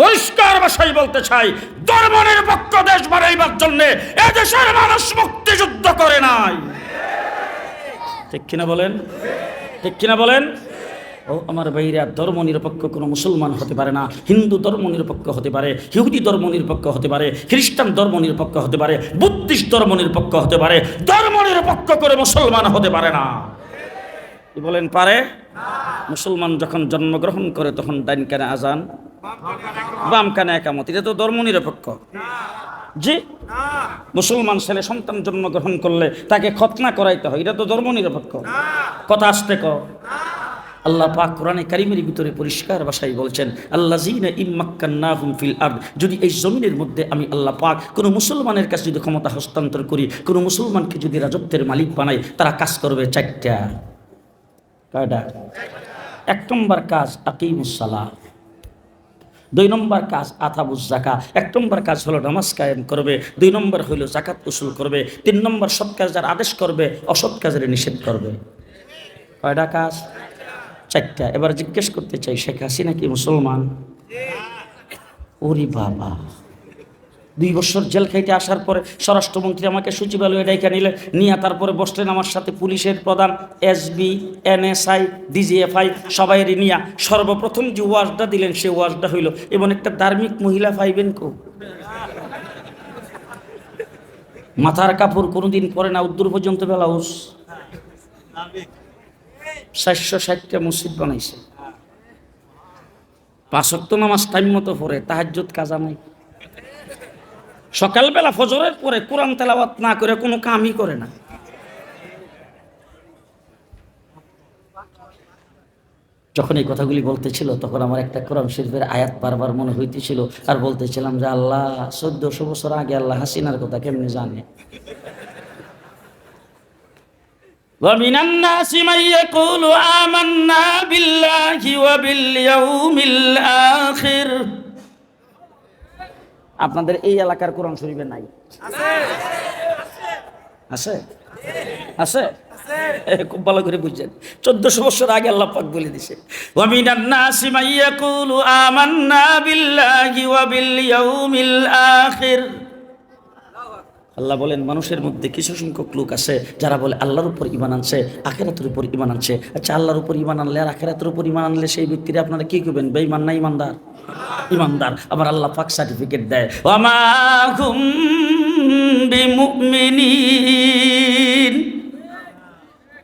পরিষ্কার ভাষায় বলতে চাই ধর্ম নিরপেক্ষ দেশ বানাইবার জন্য এদেশের মানুষ মুক্তিযুদ্ধ করে নাই। ঠিক কিনা বলেন? ঠিক কিনা বলেন? ও আমার ভাইরা ধর্ম নিরপেক্ষ কোনো মুসলমান হতে পারে না, হিন্দু ধর্ম নিরপেক্ষ হতে পারে, ইহুদি ধর্ম নিরপেক্ষ হতে পারে, খ্রিস্টান ধর্ম নিরপেক্ষ হতে পারে, বুদ্ধিস্ট ধর্ম নিরপেক্ষ হতে পারে ধর্ম নিরপেক্ষ করে মুসলমান হতে পারে না। বলেন পারে? মুসলমান যখন জন্মগ্রহণ করে তখন ডাইন আজান। বাম কানে একামত, এটা তো ধর্ম নিরপেক্ষ। জি? মুসলমান ছেলে সন্তান জন্মগ্রহণ করলে তাকে খতনা করাইতে হয়, এটা তো ধর্ম নিরপেক্ষ। কথা আসতে ক আল্লাহ পাক কোরআনে কারিমের ভিতরে পরিষ্কার ভাষায় বলছেন আল্লাহ জিনা ইম্মাক্কান্নাহুম ফিল আরদ। যদি এই জমিনের মধ্যে আমি আল্লাহ পাক কোনো মুসলমানের কাছে যদি ক্ষমতা হস্তান্তর করি, কোনো মুসলমানকে যদি রাজত্বের মালিক বানাই, তারা কাজ করবে চারটা। কয়টা? এক নম্বর কাজ আকিমুসালাহ দুই নম্বর কাজ আথাবুজ জাকা এক নম্বর কাজ হলো নামাজ কায়েম করবে, দুই নম্বর হইল জাকাত উসুল করবে, তিন নম্বর সৎ যার আদেশ করবে, অসৎ কাজের নিষেধ করবে। কয়টা কাজ? চারটা। এবার জিজ্ঞেস করতে চাই, শেখ হাসিনা কি মুসলমান? ওরে বাবা। দুই বছর জেল খাইতে আসার পরে স্বরাষ্ট্রমন্ত্রী আমাকে সচিবালয়ে ডেকে নিলে, নিয়ে তারপরে বসলেন আমার সাথে পুলিশের প্রধান এসবি এনএসআই ডিজিএফআই সবাই নিয়া। সর্বপ্রথম যে ওয়াজটা দিলেন, সে ওয়াজটা হইল এবং একটা ধার্মিক মহিলা পাইবেন কো? মাথার কাপড় কোনোদিন পরে না, উত্তর পর্যন্ত বেলাউস চারশো ষাটটা মসজিদ বানাইছে। পাঁচক্ত নামাজ টাইম মতো পড়ে, তাহাজ্জুদ কাজা নাই। সকালবেলা ফজরের পরে কোরআন তেলাওয়াত না করে কোনো কামই করে না যখন এই কথাগুলি বলতেছিল তখন আমার একটা কোরআন শরীফের আয়াত বারবার মনে হইতেছিল আর বলতেছিলাম যে আল্লাহ চোদ্দশো বছর আগে আল্লাহ হাসিনার কথা কেমনি জানে ومن الناس من يقول آمنا بالله وباليوم الآخر আপনাদের এই এলাকার কোরআন শরীফে নাই। আছে? আছে? খুব ভালো করে বুঝছেন। চোদ্দশো বছর আগে আল্লাহ পাক বলে দিছে ওয়ামিনান নাসি মাইয়াকুলু আল্লাহ বলেন, মানুষের মধ্যে কিছু সংখ্যক লোক আছে যারা বলে আল্লাহর উপর ইমান আনছে, আখেরাতের উপর ইমান আনছে। আচ্ছা আল্লাহর উপর ইমান আনলে আর আখেরাতের উপর ইমান আনলে সেই ব্যক্তিরা আপনারা কি করবেন? বেঈমান না ইমানদার ইমানদার আবার আল্লাহ পাক সার্টিফিকেট দেয়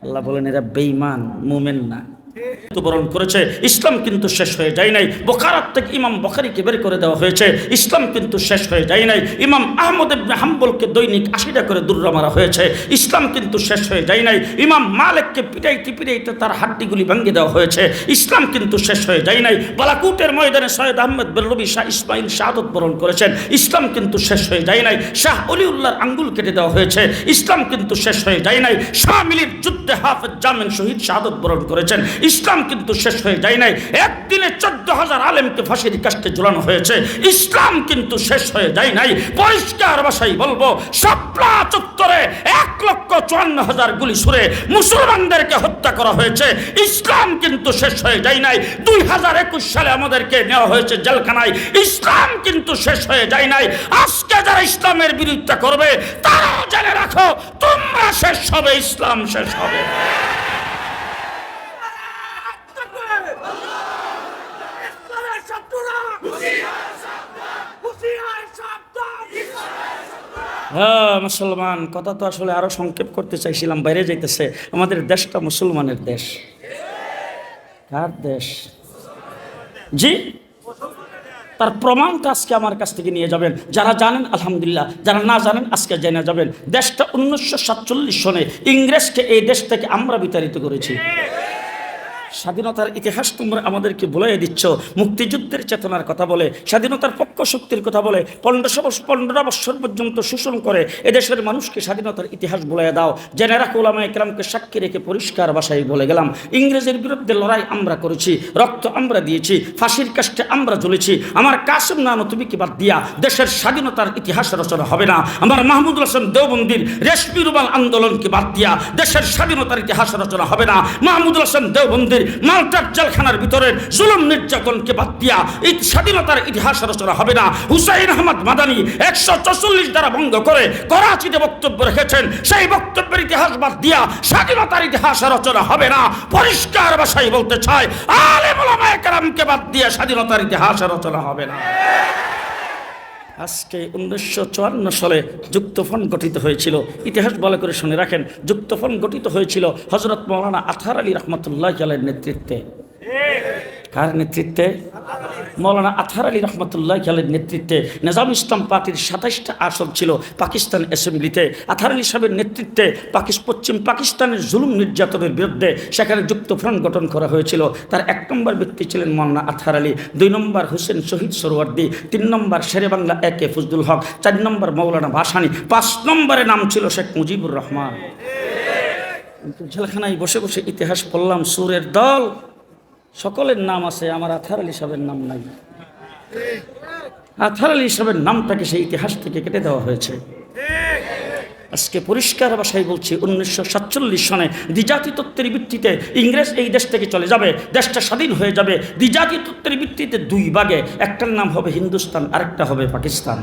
আল্লাহ বলেন, এরা বেঈমান, মুমেন না। মৃত্যুবরণ করেছে। ইসলাম কিন্তু শেষ হয়ে যায় নাই। বোখারাত থেকে ইমাম বখারিকে বের করে দেওয়া হয়েছে। ইসলাম কিন্তু শেষ হয়ে যায় নাই। ইমাম আহমদ হাম্বলকে দৈনিক আশিটা করে দুর্রা মারা হয়েছে। ইসলাম কিন্তু শেষ হয়ে যায় নাই। ইমাম মালিককে পিটাইতে পিটাইতে তার হাড্ডিগুলি ভেঙে দেওয়া হয়েছে। ইসলাম কিন্তু শেষ হয়ে যায় নাই। বালাকুটের ময়দানে সৈয়দ আহমেদ বেরলবি শাহ ইসমাইল শাহাদত বরণ করেছেন। ইসলাম কিন্তু শেষ হয়ে যায় নাই। শাহ অলিউল্লাহর আঙ্গুল কেটে দেওয়া হয়েছে। ইসলাম কিন্তু শেষ হয়ে যায় নাই। শাহ মিলির যুদ্ধে হাফেজ জামিন শহীদ শাহাদত বরণ করেছেন। ইসলাম কিন্তু শেষ হয়ে যায় নাই। একদিনে চোদ্দ হাজার আলেমকে ফাঁসির কাস্টে ঝুলানো হয়েছে। ইসলাম কিন্তু শেষ হয়ে যায় নাই। পরিষ্কার ভাষাই বলব সাপলা চত্বরে এক লক্ষ চুয়ান্ন হাজার গুলি সুরে মুসলমানদেরকে হত্যা করা হয়েছে। ইসলাম কিন্তু শেষ হয়ে যায় নাই। দুই হাজার একুশ সালে আমাদেরকে নেওয়া হয়েছে জেলখানায়। ইসলাম কিন্তু শেষ হয়ে যায় নাই। আজকে যারা ইসলামের বিরোধিতা করবে তারাও জেনে রাখো, তোমরা শেষ হবে, ইসলাম শেষ হবে। হ্যাঁ মুসলমান, কথা তো আসলে আরও সংক্ষেপ করতে চাইছিলাম, বাইরে যাইতেছে। আমাদের দেশটা মুসলমানের দেশ। কার দেশ? জি? তার প্রমাণটা আজকে আমার কাছ থেকে নিয়ে যাবেন। যারা জানেন, আলহামদুলিল্লাহ, যারা না জানেন, আজকে জেনে যাবেন। দেশটা উনিশশো সাতচল্লিশ সনে ইংরেজকে এই দেশ থেকে আমরা বিতাড়িত করেছি। স্বাধীনতার ইতিহাস তোমরা আমাদেরকে বলে দিচ্ছ। মুক্তিযুদ্ধের চেতনার কথা বলে, স্বাধীনতার পক্ষ শক্তির কথা বলে, পনেরোশো পনেরো বছর পর্যন্ত শোষণ করে এদেশের মানুষকে স্বাধীনতার ইতিহাস বলে দাও। জেনে রাখো ওলামা একরামকে সাক্ষী রেখে পরিষ্কার ভাষায় বলে গেলাম, ইংরেজের বিরুদ্ধে লড়াই আমরা করেছি, রক্ত আমরা দিয়েছি, ফাঁসির কাষ্টে আমরা জ্বলেছি। আমার কাসম নানো, তুমি কি বাদ দিয়া দেশের স্বাধীনতার ইতিহাস রচনা হবে না? আমার মাহমুদুল হাসান দেওবন্দির রেশমি রুমাল আন্দোলনকে বাদ দিয়া দেশের স্বাধীনতার ইতিহাস রচনা হবে না? মাহমুদুল হাসান দেওবন্দির বন্দির মালটার জেলখানার ভিতরে জুলুম নির্যাতনকে বাদ দিয়া স্বাধীনতার ইতিহাস রচনা হবে না। হুসাইন আহমদ মাদানি একশো চল্লিশ দ্বারা ভঙ্গ করে করাচিতে বক্তব্য রেখেছেন। সেই বক্তব্যের ইতিহাস বাদ দিয়া স্বাধীনতার ইতিহাস রচনা হবে না। পরিষ্কার ভাষায় বলতে চাই, আলেম ওলামায়ে কেরামকে বাদ দিয়ে স্বাধীনতার ইতিহাস রচনা হবে না। আজকে উনিশশো চুয়ান্ন সালে যুক্তফন গঠিত হয়েছিল। ইতিহাস বলে করে শুনে রাখেন যুক্তফন গঠিত হয়েছিল হজরত মৌলানা আথার আলী রহমতুল্লাহ আলের নেতৃত্বে। কার নেতৃত্বে? মৌলানা আথার আলী রহমতুল্লাহ আলের নেতৃত্বে নিজাম ইসলাম পার্টির সাতাইশটা আসন ছিল পাকিস্তান অ্যাসেম্বলিতে। আথার আলী সাহেবের নেতৃত্বে পশ্চিম পাকিস্তানের জুলুম নির্যাতনের বিরুদ্ধে সেখানে যুক্তফ্রন্ট গঠন করা হয়েছিল। তার এক নম্বর ব্যক্তি ছিলেন মৌলানা আথার আলী, দুই নম্বর হোসেন শহীদ সরোয়ার্দি তিন নম্বর শেরে বাংলা একে ফজলুল হক, চার নম্বর মৌলানা ভাসানি, পাঁচ নম্বরে নাম ছিল শেখ মুজিবুর রহমান। জেলখানায় বসে বসে ইতিহাস পড়লাম, সুরের দল সকলের নাম আছে, আমার আথার আলী সাহেবের নাম নাই। আথার আলী সাহেবের নামটাকে সেই ইতিহাস থেকে কেটে দেওয়া হয়েছে। আজকে পরিষ্কার ভাষায় বলছি, উনিশশো সাতচল্লিশ সনে দ্বিজাতি তত্ত্বের ভিত্তিতে ইংরেজ এই দেশ থেকে চলে যাবে, দেশটা স্বাধীন হয়ে যাবে। দ্বিজাতি তত্ত্বের ভিত্তিতে দুই ভাগে, একটার নাম হবে হিন্দুস্তান, আরেকটা হবে পাকিস্তান।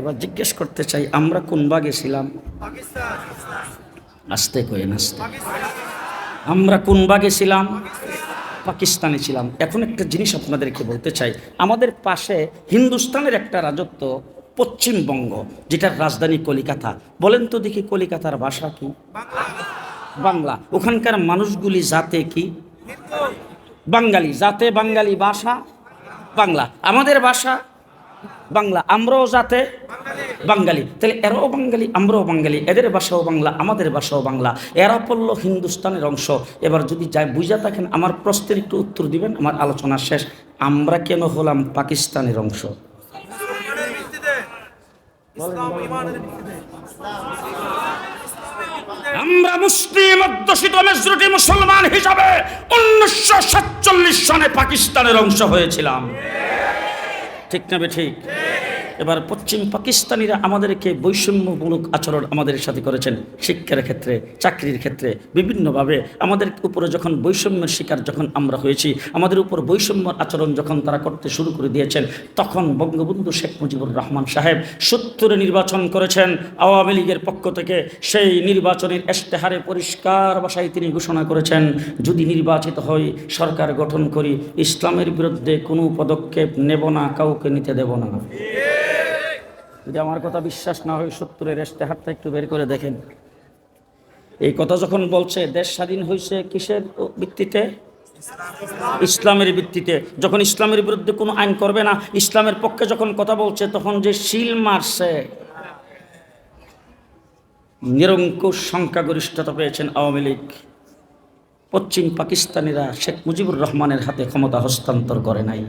এবার জিজ্ঞেস করতে চাই, আমরা কোন ভাগে ছিলাম? আস্তে কয়ে নাস্তে আমরা কোন ভাগে ছিলাম? পাকিস্তানে ছিলাম। এখন একটা জিনিস আপনাদেরকে বলতে চাই। আমাদের পাশে হিন্দুস্তানের একটা রাজত্ব পশ্চিমবঙ্গ যেটার রাজধানী কলিকাতা। বলেন তো দেখি কলিকাতার ভাষা কি? বাংলা। ওখানকার মানুষগুলি জাতে কি? বাঙালি। জাতে বাঙালি ভাষা বাংলা। আমাদের ভাষা বাংলা, আমরাও যাতে বাঙালি। তাহলে এরাও বাঙালি, আমরাও বাঙালি, এদের ভাষাও বাংলা, আমাদের ভাষাও বাংলা। এরা পড়ল হিন্দুস্তানের অংশ। এবার যদি যাই বুঝা থাকেন, আমার প্রশ্নের একটু উত্তর দিবেন, আমার আলোচনা শেষ। আমরা কেন হলাম পাকিস্তানের অংশ? আমরা মুসলিম, অধ্যুষিত, মেজরিটি মুসলমান হিসাবে উনিশশো সাতচল্লিশ সনে পাকিস্তানের অংশ হয়েছিলাম। ঠিক না বে ঠিক? এবার পশ্চিম পাকিস্তানিরা আমাদেরকে বৈষম্যমূলক আচরণ আমাদের সাথে করেছেন। শিক্ষার ক্ষেত্রে, চাকরির ক্ষেত্রে, বিভিন্নভাবে আমাদের উপরে যখন বৈষম্যের শিকার যখন আমরা হয়েছি, আমাদের উপর বৈষম্য আচরণ যখন তারা করতে শুরু করে দিয়েছেন, তখন বঙ্গবন্ধু শেখ মুজিবুর রহমান সাহেব সত্তরে নির্বাচন করেছেন। আওয়ামী লীগের পক্ষ থেকে সেই নির্বাচনের ইশতেহারে পরিষ্কার ভাষায় তিনি ঘোষণা করেছেন, যদি নির্বাচিত হই, সরকার গঠন করি, ইসলামের বিরুদ্ধে কোনো পদক্ষেপ নেব না, কাউকে নিতে দেব না। যদি আমার কথা বিশ্বাস না হয়, সত্তরের হাতটা একটু বের করে দেখেন। এই কথা যখন বলছে, দেশ স্বাধীন হয়েছে কিসের ভিত্তিতে? ইসলামের ভিত্তিতে। যখন ইসলামের বিরুদ্ধে কোনো আইন করবে না, ইসলামের পক্ষে যখন কথা বলছে, তখন যে শিল মারছে, নিরঙ্কুশ সংখ্যাগরিষ্ঠতা পেয়েছেন আওয়ামী লীগ। পশ্চিম পাকিস্তানিরা শেখ মুজিবুর রহমানের হাতে ক্ষমতা হস্তান্তর করে নাই।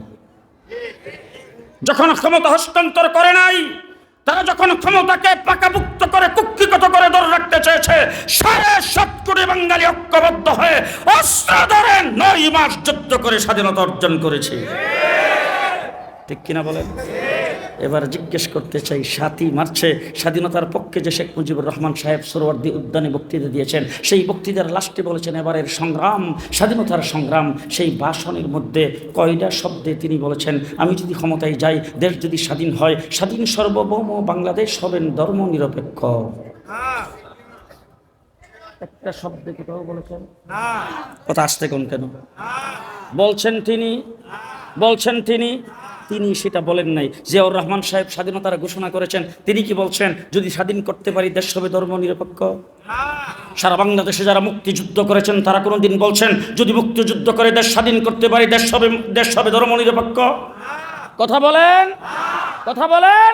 যখন ক্ষমতা হস্তান্তর করে নাই তারা যখন ক্ষমতাকে পাকাভুক্ত করে, কুক্ষিগত করে ধরে রাখতে চেয়েছে, সাড়ে সাত কোটি বাঙালি ঐক্যবদ্ধ হয়ে অস্ত্র ধরে নয় মাস যুদ্ধ করে স্বাধীনতা অর্জন করেছে। ঠিক কিনা বলেন? এবার জিজ্ঞেস করতে চাই সাতই মার্চে স্বাধীনতার পক্ষে যে শেখ মুজিবুর রহমান সাহেব সরোয়ার্দি উদ্যানে বক্তৃতা দিয়েছেন, সেই বক্তৃতার লাস্টে বলেছেন এবারের সংগ্রাম, স্বাধীনতার সংগ্রাম। সেই ভাষণের মধ্যে কয়টা শব্দে তিনি বলেছেন, আমি যদি ক্ষমতায় যাই, দেশ যদি স্বাধীন হয়, স্বাধীন সর্বভৌম বাংলাদেশ হবেন ধর্ম নিরপেক্ষ একটা শব্দে কোথাও বলেছেন? কথা আসতে কোন কেন? বলছেন তিনি বলছেন তিনি তিনি সেটা বলেন নাই। জিয়াউর রহমান সাহেব স্বাধীনতার ঘোষণা করেছেন। তিনি কি বলছেন? যদি স্বাধীন করতে পারি, দেশ হবে ধর্ম নিরপেক্ষ। সারা বাংলাদেশে যারা মুক্তিযুদ্ধ করেছেন, তারা কোনোদিন বলছেন, যদি মুক্তিযুদ্ধ করে দেশ স্বাধীন করতে পারি, দেশ হবে দেশ হবে ধর্ম নিরপেক্ষ। কথা বলেন? কথা বলেন?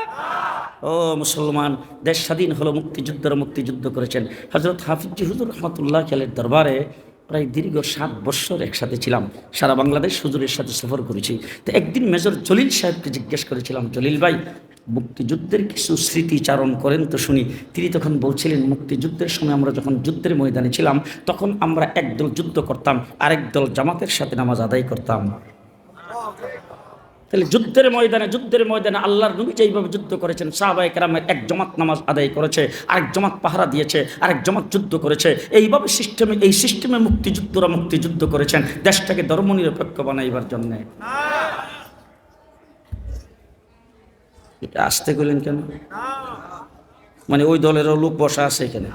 ও মুসলমান, দেশ স্বাধীন হলো মুক্তিযুদ্ধের মুক্তিযুদ্ধ করেছেন। হজরত হাফিজি হুজুর রহমতুল্লাহ খেলের দরবারে প্রায় দীর্ঘ সাত বৎসর একসাথে ছিলাম। সারা বাংলাদেশ হুজুরের সাথে সফর করেছি। তো একদিন মেজর জলিল সাহেবকে জিজ্ঞেস করেছিলাম, জলিল ভাই, মুক্তিযুদ্ধের কিছু স্মৃতিচারণ করেন তো শুনি। তিনি তখন বলছিলেন, মুক্তিযুদ্ধের সময় আমরা যখন যুদ্ধের ময়দানে ছিলাম, তখন আমরা একদল যুদ্ধ করতাম, আরেক দল জামাতের সাথে নামাজ আদায় করতাম। তাহলে যুদ্ধের ময়দানে যুদ্ধের ময়দানে আল্লাহর নবী যেইভাবে যুদ্ধ করেছেন সাহাবাই কেরামের এক জমাত নামাজ আদায় করেছে, আরেক জমাত পাহারা দিয়েছে, আরেক জমাত যুদ্ধ করেছে। এইভাবে সিস্টেমে এই সিস্টেমে মুক্তিযুদ্ধরা মুক্তিযুদ্ধ করেছেন, দেশটাকে ধর্মনিরপেক্ষ বানাইবার জন্যে। এটা আসতে গেলেন কেন? মানে ওই দলেরও লোক বসা আছে এখানে।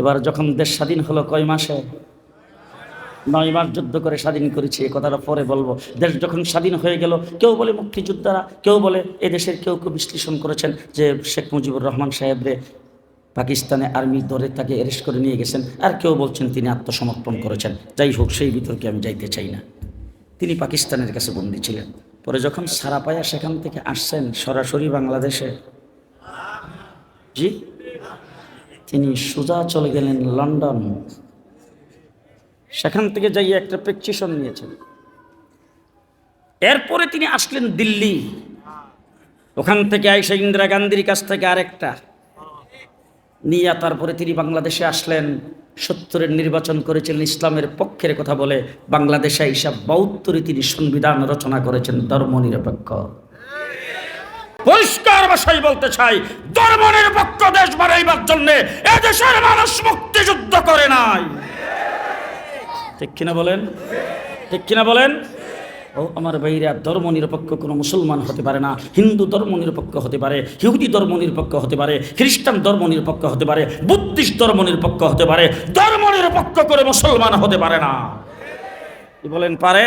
এবার যখন দেশ স্বাধীন হলো কয় মাসে? নয় মাস যুদ্ধ করে স্বাধীন করেছি, এ কথাটা পরে বলব। দেশ যখন স্বাধীন হয়ে গেল, কেউ বলে মুক্তিযোদ্ধারা, কেউ বলে এ দেশের কেউ কেউ বিশ্লেষণ করেছেন যে শেখ মুজিবুর রহমান সাহেবরে পাকিস্তানে আর্মি ধরে তাকে অ্যারেস্ট করে নিয়ে গেছেন, আর কেউ বলছেন তিনি আত্মসমর্পণ করেছেন। যাই হোক, সেই বিতর্কে আমি যাইতে চাই না। তিনি পাকিস্তানের কাছে বন্দী ছিলেন। পরে যখন সারা পায়া সেখান থেকে আসছেন, সরাসরি বাংলাদেশে, জি, তিনি সোজা চলে গেলেন লন্ডন। সেখান থেকে যাই একটা প্রেকচিশন নিয়েছেন। এরপরে তিনি আসলেন দিল্লি। ওখান থেকে আইসা ইন্দিরা গান্ধীর কাছ থেকে আরেকটা। নিয়ে তারপরে তিনি বাংলাদেশে আসলেন। সত্তরের নির্বাচন করেছিলেন, ইসলামের পক্ষের কথা বলে বাংলাদেশে হিসাব বাউত্তরে তিনি সংবিধান রচনা করেছেন ধর্ম নিরপেক্ষ পরিষ্কার ভাষায় বলতে চাই ধর্ম নিরপেক্ষ দেশ বানাইবার জন্য এদেশের মানুষ মুক্তিযুদ্ধ করে নাই। ঠিক কিনা বলেন? ঠিক কিনা বলেন? ও, আমার ভাইরা ধর্ম নিরপেক্ষ কোনো মুসলমান হতে পারে না, হিন্দু ধর্ম নিরপেক্ষ হতে পারে হিউদি ধর্ম নিরপেক্ষ হতে পারে, খ্রিস্টান ধর্ম নিরপেক্ষ হতে পারে, বুদ্ধিস্ট ধর্ম নিরপেক্ষ হতে পারে, ধর্ম নিরপেক্ষ করে মুসলমান হতে পারে না। কি বলেন পারে?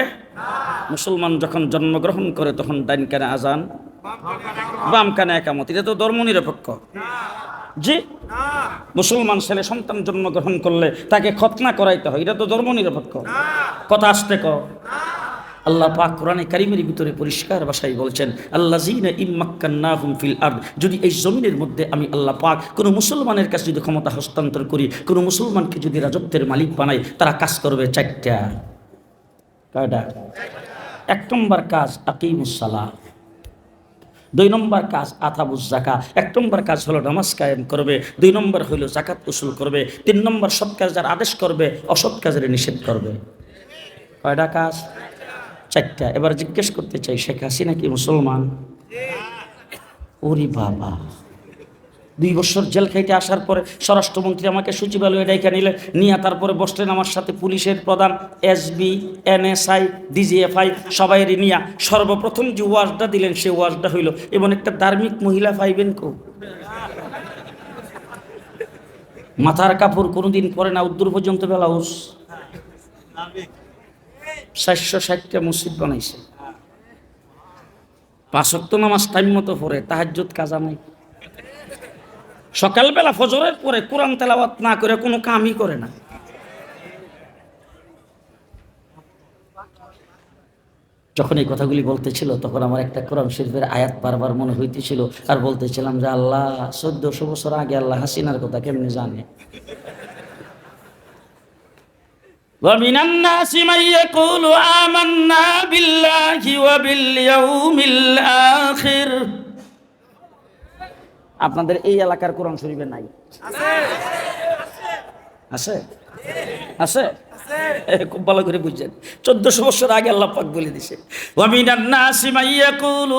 মুসলমান যখন জন্মগ্রহণ করে তখন ডাইন কানে আজান বাম কানে একামত, এটা তো ধর্ম নিরপেক্ষ। জি। মুসলমান ছেলে সন্তান জন্মগ্রহণ করলে তাকে খতনা করাইতে হয়। এটা তো ধর্ম নিরপেক্ষ কথা আসতে ক আল্লাহ পাক কোরআনে কারিমের ভিতরে পরিষ্কার ভাষায় বলছেন আল্লাহ জিনা ইম্মাক্কান্নাহুম ফিল আরদ। যদি এই জমিনের মধ্যে আমি আল্লাহ পাক কোনো মুসলমানের কাছে যদি ক্ষমতা হস্তান্তর করি, কোনো মুসলমানকে যদি রাজত্বের মালিক বানাই, তারা কাজ করবে চারটা। কয়টা? এক নম্বর কাজ আকিমুসালাহ দুই নম্বর কাজ আথাবুজ জাকা এক নম্বর কাজ হলো নামাজ কায়েম করবে, দুই নম্বর হইল জাকাত উসুল করবে, তিন নম্বর সৎ কাজ যার আদেশ করবে, অসৎ কাজের নিষেধ করবে। কয়টা কাজ? চারটা। এবার জিজ্ঞেস করতে চাই, শেখ হাসিনা কি মুসলমান? ওরি বাবা। দুই বছর জেল খাইতে আসার পরে স্বরাষ্ট্রমন্ত্রী আমাকে সচিবালয়ে ডাইকা নিলে, নিয়ে তারপরে বসলেন আমার সাথে পুলিশের প্রধান এসবি এনএসআই ডিজিএফআই সবাই নিয়া। সর্বপ্রথম যে ওয়াজটা দিলেন সে ওয়াজটা হইল এবং একটা ধার্মিক মহিলা পাইবেন কো? মাথার কাপড় কোনোদিন পরে না, উত্তর পর্যন্ত বেলা বেলাউস চারশো ষাটটা মসজিদ বানাইছে। পাঁচক্ত নামাজ টাইম মতো পড়ে, তাহাজ্জুদ কাজা নাই। সকালবেলা ফজরের পরে কোরআন তেলাওয়াত না করে কোনো কামই করে না যখন এই কথাগুলি বলতেছিল তখন আমার একটা কোরআন শরীফের আয়াত বারবার মনে হইতেছিল আর বলতেছিলাম যে আল্লাহ চোদ্দশো বছর আগে আল্লাহ হাসিনার কথা কেমনি জানে ومن الناس من يقول آمنا بالله وباليوم الآخر আপনাদের এই এলাকার কোরআন শরীফে নাই। আছে? আছে? খুব ভালো করে বুঝছেন। চোদ্দশো বছর আগে আল্লাহ বলে দিছে ওয়ামিনান নাসি মাইয়াকুলু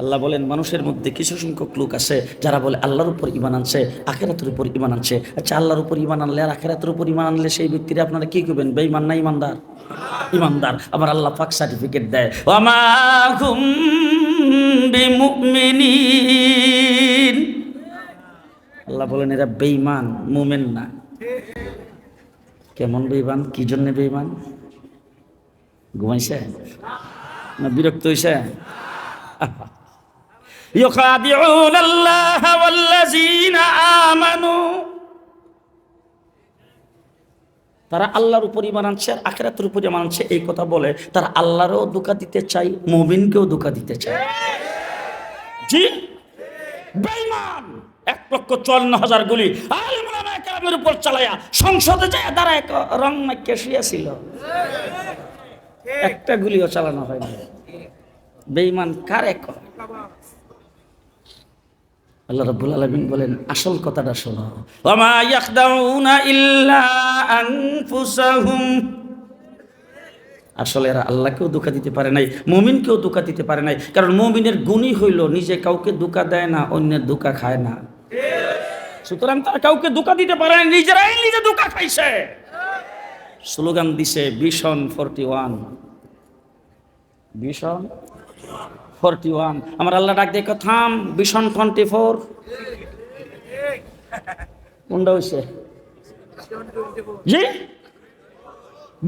আল্লাহ বলেন, মানুষের মধ্যে কিছু সংখ্যক লোক আছে যারা বলে আল্লাহর উপর ইমান আনছে, আখেরাতের উপর ইমান আনছে? আচ্ছা আল্লাহর উপর ইমান আনলে আর আখেরাতের উপর ইমান আনলে সেই ব্যক্তিরা আপনারা কি করবেন? বেঈমান না ইমানদার ইমানদার আবার আল্লাহ পাক সার্টিফিকেট দেয় আল্লাহ বলেন, এরা বেঈমান, মুমেন না। কেমন বেঈমান? কি জন্য বেঈমান? ঘুমাইছে? না বিরক্ত হইছে? يخادعون الله والذين آمنوا তারা আল্লাহর উপর ইমান আনছে আর আখেরাতের উপর ইমান আনছে এই কথা বলে তারা আল্লাহরও ধোকা দিতে চাই মুমিনকেও ধোকা দিতে চায় জি বেঈমান এক লক্ষ চুয়ান্ন হাজার গুলি আলিমুলামায়ে কেরামের উপর চালায়া সংসদে যায় তারা এক রং মাইকে শুয়েছিল একটা গুলিও চালানো হয়নি বেঈমান কার এক আল্লাহ রাব্বুল আলামিন বলেন আসল কথাটা শোনো। ওমা ইয়াখদাউনা ইল্লা আনফুসাহুম। আসলে এরা আল্লাহকেও ধোকা দিতে পারে নাই মুমিনকেও ধোকা দিতে পারে নাই কারণ মুমিনের গুণই হইল নিজে কাউকে ধোকা দেয় না অন্যের ধোকা খায় না। সুতরাং তারা কাউকে ধোকা দিতে পারে না নিজেরাই নিজে ধোকা খাইছে। স্লোগান দিছে ভীষণ ফোরটি ওয়ান। ভীষণ? Forty one. আমার আল্লাহ ডাক দেখো থাম, ভীষণ টোয়েন্টি ফোর। কোনটা হয়েছে জি?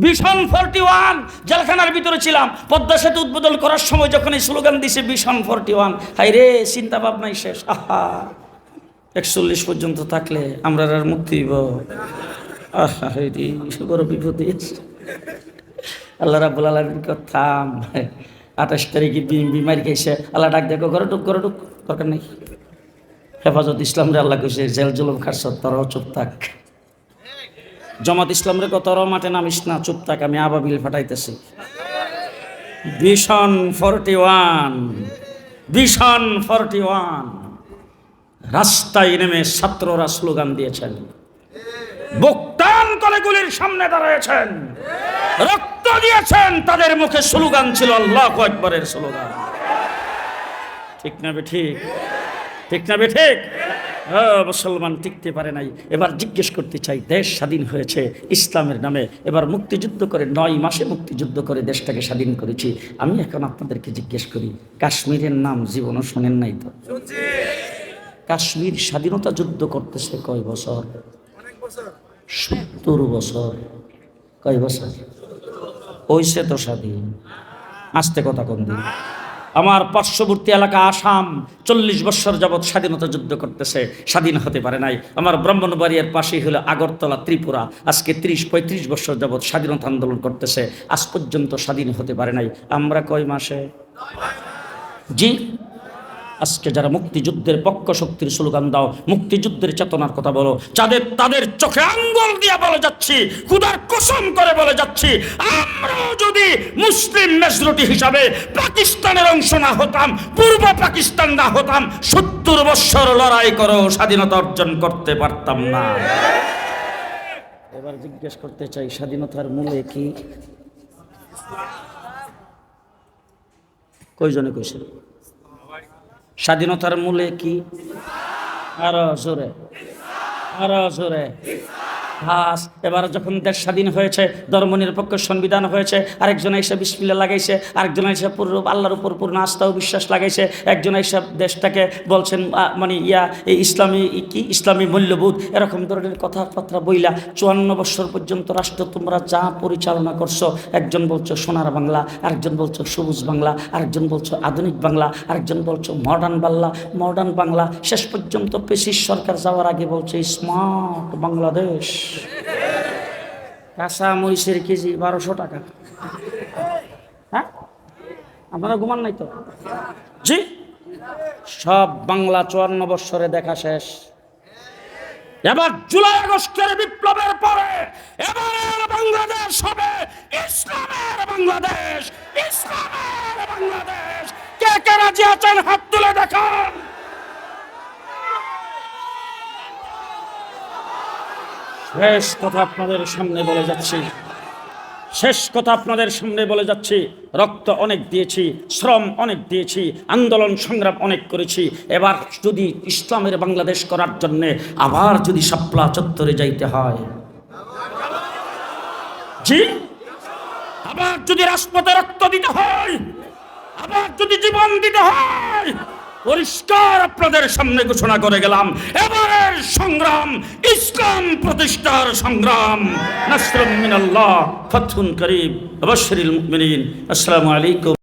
ভীষণ ফোরটি ওয়ান। জেলখানার ভিতরে ছিলাম। পদ্মা সেতু উদ্বোধন করার সময় যখন এই স্লোগান দিছে, ভীষণ ফোরটি ওয়ান হাই রে চিন্তা ভাবনাই শেষ। আহা। একচল্লিশ পর্যন্ত থাকলে আমরা আর মুক্তি দিব। আহা রে, বড় বিপদে। আল্লাহ রাবুল আলমীর থাম আঠাশ তারিখে বিমারি খাইছে। আল্লাহ ডাক দেখো, ঘরে ঢুক ঘরে ঢুক, দরকার নেই। হেফাজত ইসলাম রে আল্লাহ কইছে, জেল জুলুম খারছ তোরাও চুপ থাক। জমাত ইসলাম রে তোরাও মাঠে নামিস না, চুপ থাক, আমি আবাবিল ফাটাইতেছি। ভীষণ ফোরটি ওয়ান, ভীষণ ফোরটি ওয়ান। রাস্তায় নেমে ছাত্ররা স্লোগান দিয়েছেন। বক্তান করে গুলির সামনে দাঁড়িয়েছেন। রক্ত দিয়েছেন তাদের মুখে স্লোগান ছিল আল্লাহ একবারের স্লোগান। ঠিক না বে ঠিক? ঠিক না বে ঠিক? মুসলমান টিকতে পারে নাই। এবার জিজ্ঞেস করতে চাই দেশ স্বাধীন হয়েছে ইসলামের নামে। এবার মুক্তিযুদ্ধ করে নয় মাসে মুক্তিযুদ্ধ করে দেশটাকে স্বাধীন করেছি। আমি এখন আপনাদেরকে জিজ্ঞেস করি কাশ্মীরের নাম জীবনও শোনেন নাই তো? কাশ্মীর স্বাধীনতা যুদ্ধ করতেছে কয় বছর। সত্তর বছর। কয় বছর? ওইসে তো স্বাধীন। আসতে কথা কোন দিন? আমার পার্শ্ববর্তী এলাকা আসাম চল্লিশ বছর যাবৎ স্বাধীনতা যুদ্ধ করতেছে। স্বাধীন হতে পারে নাই। আমার ব্রাহ্মণবাড়িয়ার পাশেই হলো আগরতলা, ত্রিপুরা। আজকে ত্রিশ, পঁয়ত্রিশ বছর যাবৎ স্বাধীনতা আন্দোলন করতেছে। আজ পর্যন্ত স্বাধীন হতে পারে নাই। আমরা কয় মাসে? জি? আজকে যারা মুক্তিযুদ্ধের পক্ষ শক্তির স্লোগান দাও, মুক্তিযুদ্ধের চেতনার কথা বলো। যাদের তাদের চোখে আঙ্গুল দিয়ে বলে যাচ্ছি খুদার কসম করে বলে যাচ্ছি, আমরাও যদি মুসলিম মেজরিটি হিসাবে পাকিস্তানের অংশ না হতাম, পূর্ব পাকিস্তান না হতাম, সত্তর বৎসর লড়াই করো স্বাধীনতা অর্জন করতে পারতাম না। এবার জিজ্ঞেস করতে চাই, স্বাধীনতার মূলে কি? কয়জনে কইছে? স্বাধীনতার মূলে কি? আরও জোরে। আরও জোরে। হাস এবার যখন দেশ স্বাধীন হয়েছে, ধর্ম নিরপেক্ষ সংবিধান হয়েছে, আরেকজন এসে বিসমিল্লা লাগাইছে, আরেকজন এসে পূর্ণ আল্লাহর উপর পূর্ণ আস্থা ও বিশ্বাস লাগাইছে, একজন এসে দেশটাকে বলছেন মানে ইয়া, এই ইসলামী কি? ইসলামী মূল্যবোধ, এরকম ধরনের কথাবার্তা বইলা চুয়ান্ন বছর পর্যন্ত রাষ্ট্র তোমরা যা পরিচালনা করছ, একজন বলছো সোনার বাংলা, আরেকজন বলছো সবুজ বাংলা, আরেকজন বলছো আধুনিক বাংলা, আরেকজন বলছো মডার্ন বাংলা মডার্ন বাংলা। শেষ পর্যন্ত পেশিস সরকার যাওয়ার আগে বলছে স্মার্ট বাংলাদেশ। কাঁচা মরিচের কেজি বারোশো টাকা। হ্যাঁ? আপনারা ঘুমান নাই তো? জি? সব বাংলা চুয়ান্ন বৎসরে দেখা শেষ। এবার জুলাই আগস্টের বিপ্লবের পরে এবার বাংলাদেশ হবে ইসলামের বাংলাদেশ। ইসলামের বাংলাদেশ। কে কে রাজি আছেন? হাত তুলে দেখান। শেষ কথা আপনাদের সামনে বলে যাচ্ছি। শেষ কথা আপনাদের সামনে বলে যাচ্ছি। রক্ত অনেক দিয়েছি, শ্রম অনেক দিয়েছি, আন্দোলন সংগ্রাম অনেক করেছি। এবার যদি ইসলামের বাংলাদেশ করার জন্য আবার যদি শাপলা চত্বরে যাইতে হয়। জি? আবার যদি রাজপথে রক্ত দিতে হয়, আবার যদি জীবন দিতে হয় পরিষ্কার আপনাদের সামনে ঘোষণা করে গেলাম। এবারের সংগ্রাম, ইসলাম প্রতিষ্ঠার সংগ্রাম। নাসরুম মিনাল্লাহ ফাতহুন করিম অবশ্যরিল মুমিনিন। আসসালামু আলাইকুম।